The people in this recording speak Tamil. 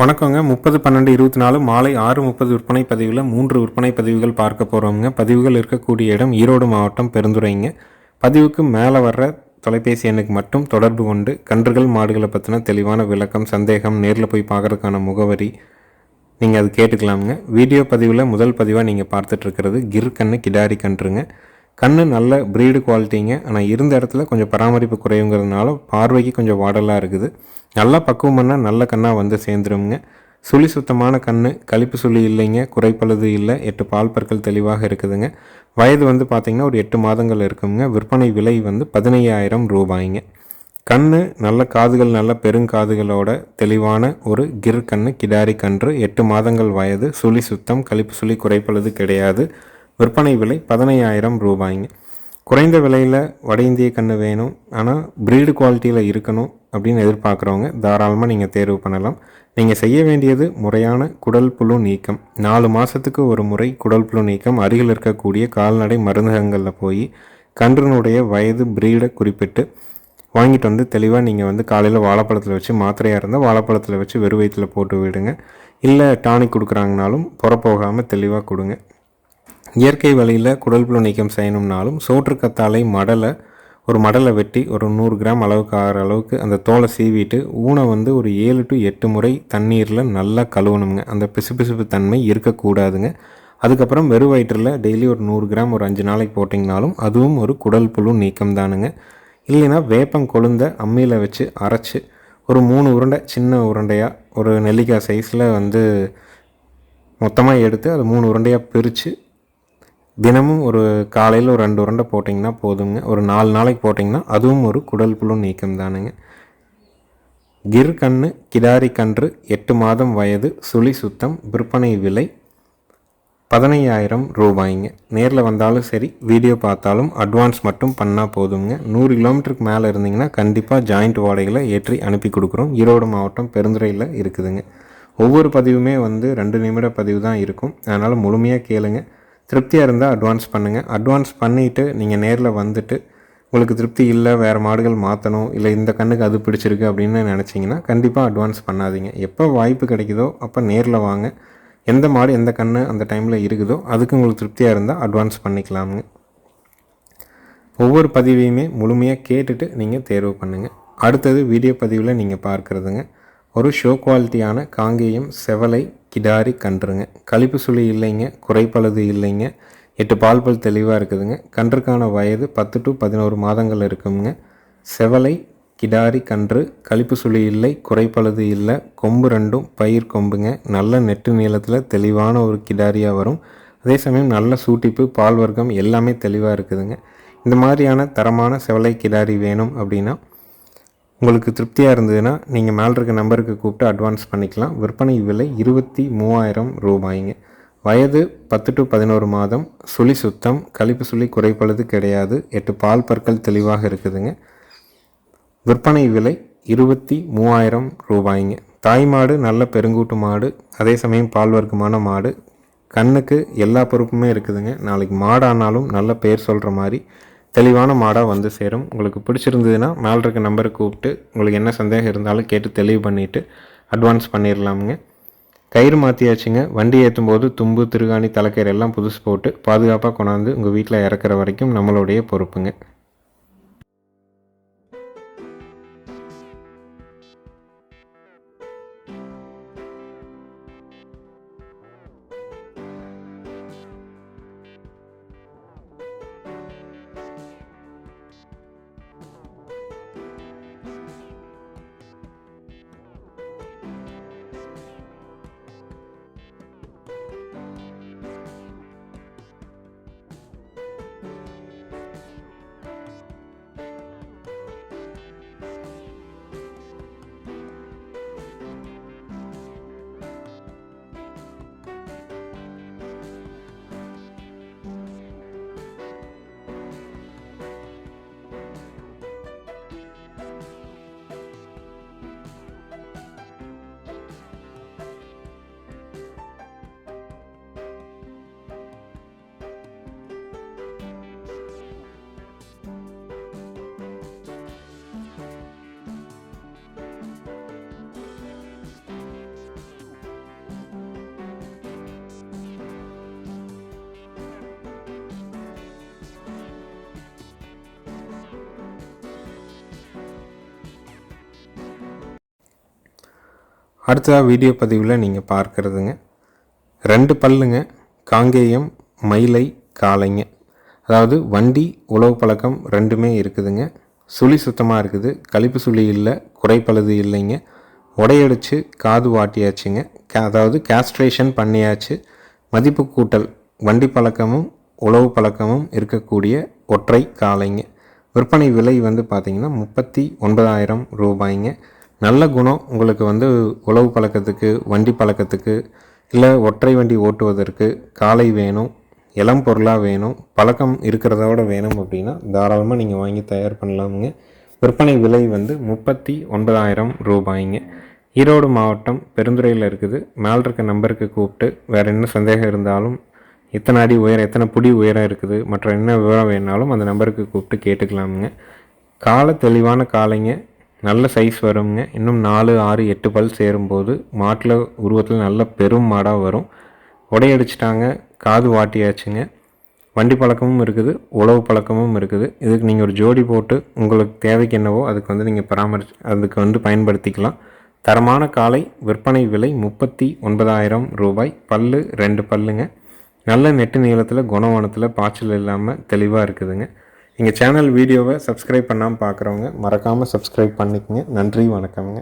வணக்கங்க. முப்பது பன்னெண்டு இருபத்தி நாலு மாலை ஆறு முப்பது விற்பனை பதிவில் மூன்று விற்பனை பதிவுகள் பார்க்க போகிறோங்க பதிவுகள் இருக்கக்கூடிய இடம் ஈரோடு மாவட்டம் பெருந்துரைங்க பதிவுக்கு மேலே வர்ற தொலைபேசி எண்ணுக்கு மட்டும் தொடர்பு கொண்டு கன்றுகள் மாடுகளை பற்றின தெளிவான விளக்கம் சந்தேகம் நேரில் போய் பார்க்கறதுக்கான முகவரி நீங்கள் அது கேட்டுக்கலாமுங்க. வீடியோ பதிவில் முதல் பதிவாக நீங்கள் பார்த்துட்ருக்கிறது கிர் கண்ணு கிடாரி கன்றுங்க. கண் நல்ல ப்ரீடு குவாலிட்டிங்க ஆனால் இருந்த இடத்துல கொஞ்சம் பராமரிப்பு குறைவுங்கிறதுனால பார்வைக்கு கொஞ்சம் வாடலாக இருக்குது. நல்லா பக்குவம் பண்ணால் நல்ல கண்ணாக வந்து சேர்ந்துருங்க சுழி சுத்தமான கண் கழிப்பு சுழி இல்லைங்க. குறைப்பழுது இல்லை. எட்டு பால் பற்கள் தெளிவாக இருக்குதுங்க. வயது வந்து பார்த்திங்கன்னா ஒரு எட்டு மாதங்கள் இருக்குங்க. விற்பனை விலை வந்து பதினையாயிரம் ரூபாய்ங்க. கண் நல்ல காதுகள் நல்ல பெருங்காதுகளோட தெளிவான ஒரு கிர் கண் கிடாரி கன்று எட்டு மாதங்கள் வயது சுழி சுத்தம் கழிப்பு சுழி குறைப்பழுது கிடையாது. விற்பனை விலை பதினையாயிரம் ரூபாய்ங்க. குறைந்த விலையில் வட இந்திய கன்று வேணும். ஆனால் ப்ரீடு குவாலிட்டியில் இருக்கணும் அப்படின்னு எதிர்பார்க்குறவங்க தாராளமாக நீங்கள் தேர்வு பண்ணலாம். நீங்கள் செய்ய வேண்டியது முறையான குடல் புழு நீக்கம். நாலு மாதத்துக்கு ஒரு முறை குடல் புழு நீக்கம். அருகில் இருக்கக்கூடிய கால்நடை மருந்தகங்களில் போய் கன்றுனுடைய வயது ப்ரீடை குறிப்பிட்டு வாங்கிட்டு வந்து தெளிவாக நீங்கள் வந்து காலையில் வாழைப்பழத்தில் வச்சு மாத்திரையாக இருந்தால் வாழைப்பழத்தில் வச்சு வெறுவயத்தில் போட்டு விடுங்க. இல்லை டானிக் கொடுக்குறாங்கனாலும் புறப்போகாமல் தெளிவாக கொடுங்க. இயற்கை வழியில் குடல் புழு நீக்கம் செய்யணும்னாலும் சோற்றுக்கத்தாழை மடலை ஒரு மடலை வெட்டி ஒரு நூறு கிராம் அளவுக்கு ஆகிற அளவுக்கு அந்த தோலை சீவிட்டு ஊனை வந்து ஒரு ஏழு டு எட்டு முறை தண்ணீரில் நல்லா கழுவணுங்க. அந்த பிசுபிசுப்பு தன்மை இருக்கக்கூடாதுங்க. அதுக்கப்புறம் வெறும் வயிற்றில் டெய்லி ஒரு நூறு கிராம் ஒரு அஞ்சு நாளைக்கு போட்டிங்கனாலும் அதுவும் ஒரு குடல் புழு நீக்கம் தானுங்க. இல்லைன்னா வேப்பம் கொழுந்த அம்மியில் வச்சு அரைச்சி ஒரு மூணு உருண்டை சின்ன உருண்டையாக ஒரு நெல்லிக்காய் சைஸில் வந்து மொத்தமாக எடுத்து அது மூணு உருண்டையாக பிரித்து தினமும் ஒரு காலையில் ஒரு ரெண்டு உருண்டை போட்டிங்கன்னா போதுங்க. ஒரு நாலு நாளைக்கு போட்டிங்கன்னா அதுவும் ஒரு குடல் புழு நீக்கம் தானுங்க. கிர் கன்று கிடாரி கன்று எட்டு மாதம் வயது சுழி சுத்தம் விற்பனை விலை பதினையாயிரம் ரூபாய்ங்க. நேரில் வந்தாலும் சரி வீடியோ பார்த்தாலும் அட்வான்ஸ் மட்டும் பண்ணால் போதுங்க நூறு கிலோமீட்டருக்கு மேலே இருந்தீங்கன்னா கண்டிப்பாக ஜாயிண்ட் வாடகையில் ஏற்றி அனுப்பி கொடுக்குறோம். ஈரோடு மாவட்டம் பெருந்துறையில் இருக்குதுங்க. ஒவ்வொரு பதிவுமே வந்து ரெண்டு நிமிட பதிவு தான் இருக்கும். அதனால் முழுமையாக கேளுங்கள் திருப்தியாக இருந்தால் அட்வான்ஸ் பண்ணுங்கள் அட்வான்ஸ் பண்ணிவிட்டு நீங்கள் நேரில் வந்துட்டு உங்களுக்கு திருப்தி இல்லை வேறு மாடுகள் மாற்றணும் இல்லை இந்த கண்ணுக்கு அது பிடிச்சிருக்கு அப்படின்னு நினச்சிங்கன்னா கண்டிப்பாக அட்வான்ஸ் பண்ணாதீங்க. எப்போ வாய்ப்பு கிடைக்குதோ அப்போ நேரில் வாங்க. எந்த மாடு எந்த கன்று அந்த டைமில் இருக்குதோ அதுக்கு உங்களுக்கு திருப்தியாக இருந்தால் அட்வான்ஸ் பண்ணிக்கலாமுங்க. ஒவ்வொரு பதிவையுமே முழுமையாக கேட்டுட்டு நீங்கள் தேர்வு பண்ணுங்கள் அடுத்தது வீடியோ பதிவில் நீங்கள் பார்க்குறதுங்க. ஒரு ஷோ குவாலிட்டியான காங்கேயம் செவலை கிடாரி கன்றுங்க. கழிப்பு சுழி இல்லைங்க குறைப்பழுது இல்லைங்க. எட்டு பால் பல் தெளிவாக இருக்குதுங்க. கன்றுக்கான வயது பத்து டு பதினோரு மாதங்கள் இருக்குங்க. செவலை கிடாரி கன்று கழிப்பு சுழி இல்லை குறைப்பழுது இல்லை. கொம்பு ரெண்டும் பயிர் கொம்புங்க. நல்ல நெட்டு நீளத்தில் தெளிவான ஒரு கிடாரியாக வரும். அதே சமயம் நல்ல சூட்டிப்பு பால் வர்க்கம் எல்லாமே தெளிவாக இருக்குதுங்க. இந்த மாதிரியான தரமான செவலை கிடாரி வேணும் அப்படின்னா உங்களுக்கு திருப்தியாக இருந்ததுன்னா நீங்கள் மேலே இருக்க நம்பருக்கு கூப்பிட்டு அட்வான்ஸ் பண்ணிக்கலாம். விற்பனை விலை இருபத்தி மூவாயிரம் ரூபாய்ங்க. வயது பத்து டு பதினோரு மாதம். சுழி சுத்தம். கழிப்பு சுழி குறைப்பழுது கிடையாது. எட்டு பால் பற்கள் தெளிவாக இருக்குதுங்க. விற்பனை விலை இருபத்தி மூவாயிரம் ரூபாய்ங்க. தாய் மாடு நல்ல பெருங்கூட்டு மாடு அதே சமயம் பால் வர்க்கமான மாடு. கண்ணுக்கு எல்லா பொறுப்புமே இருக்குதுங்க. நாளைக்கு மாடானாலும் நல்ல பேர் சொல்கிற மாதிரி தெளிவான மாடாக வந்து சேரும். உங்களுக்கு பிடிச்சிருந்ததுன்னா மேலே இருக்க நம்பரை கூப்பிட்டு உங்களுக்கு என்ன சந்தேகம் இருந்தாலும் கேட்டு தெளிவு பண்ணிவிட்டு அட்வான்ஸ் பண்ணிடலாமுங்க கயிறு மாற்றியாச்சுங்க வண்டி ஏற்றும் போது தும்பு திருகாணி தலைக்கயிறு எல்லாம் புதுசு போட்டு பாதுகாப்பாக கொண்டாந்து உங்கள் வீட்டில் இறக்குற வரைக்கும் நம்மளுடைய பொறுப்புங்க. அடுத்ததாக வீடியோ பதிவில் நீங்கள் பார்க்குறதுங்க. ரெண்டு பல்லுங்க காங்கேயம் மயிலை காளைங்க. அதாவது வண்டி உழவு பழக்கம் ரெண்டுமே இருக்குதுங்க. சுழி சுத்தமாக இருக்குது. கழிப்பு சுழி இல்லை குறைப்பழுது இல்லைங்க. உடையடிச்சு காது வாட்டியாச்சுங்க. கே அதாவது கேஸ்ட்ரேஷன் பண்ணியாச்சு. மதிப்பு கூட்டல் வண்டி பழக்கமும் உழவு பழக்கமும் இருக்கக்கூடிய ஒற்றை காளைங்க. விற்பனை விலை வந்து பார்த்திங்கன்னா முப்பத்தி ஒன்பதாயிரம் ரூபாய்ங்க. நல்ல குணம் உங்களுக்கு வந்து உழவு பழக்கத்துக்கு வண்டி பழக்கத்துக்கு இல்லை ஒற்றை வண்டி ஓட்டுவதற்கு காலை வேணும் இளம் பொருளாக வேணும் பழக்கம் இருக்கிறதோட வேணும் அப்படின்னா தாராளமாக நீங்கள் வாங்கி தயார் பண்ணலாமுங்க. விற்பனை விலை வந்து முப்பத்தி ஒன்பதாயிரம் ரூபாய்ங்க. ஈரோடு மாவட்டம் பெருந்துறையில் இருக்குது. மேல் இருக்க நம்பருக்கு கூப்பிட்டு வேறு என்ன சந்தேகம் இருந்தாலும் எத்தனை அடி உயரம் எத்தனை புடி உயரம் இருக்குது மற்ற என்ன விவரம் வேணாலும் அந்த நம்பருக்கு கூப்பிட்டு கேட்டுக்கலாமுங்க. காலை தெளிவான காலைங்க. நல்ல சைஸ் வருங்க. இன்னும் நாலு ஆறு எட்டு பல் சேரும்போது மாட்டில் உருவத்தில் நல்ல பெரும் மாடாக வரும். உடையடிச்சிட்டாங்க காது வாட்டியாச்சுங்க. வண்டி பழக்கமும் இருக்குது. உழவு பழக்கமும் இருக்குது. இதுக்கு நீங்கள் ஒரு ஜோடி போட்டு உங்களுக்கு தேவைக்கு என்னவோ அதுக்கு வந்து நீங்கள் பராமரிச்சு அதுக்கு வந்து பயன்படுத்திக்கலாம். தரமான காலை விற்பனை விலை முப்பத்தி ஒன்பதாயிரம் ரூபாய். பல்லு ரெண்டு பல்லுங்க. நல்ல நெட்டு நீளத்தில் குணவனத்தில் பாய்ச்சல் இல்லாமல் தெளிவாக இருக்குதுங்க. எங்கள் சேனல் வீடியோவை சப்ஸ்கிரைப் பண்ணாமல் பார்க்குறவங்க மறக்காமல் சப்ஸ்கிரைப் பண்ணிக்கங்க. நன்றி வணக்கம்ங்க.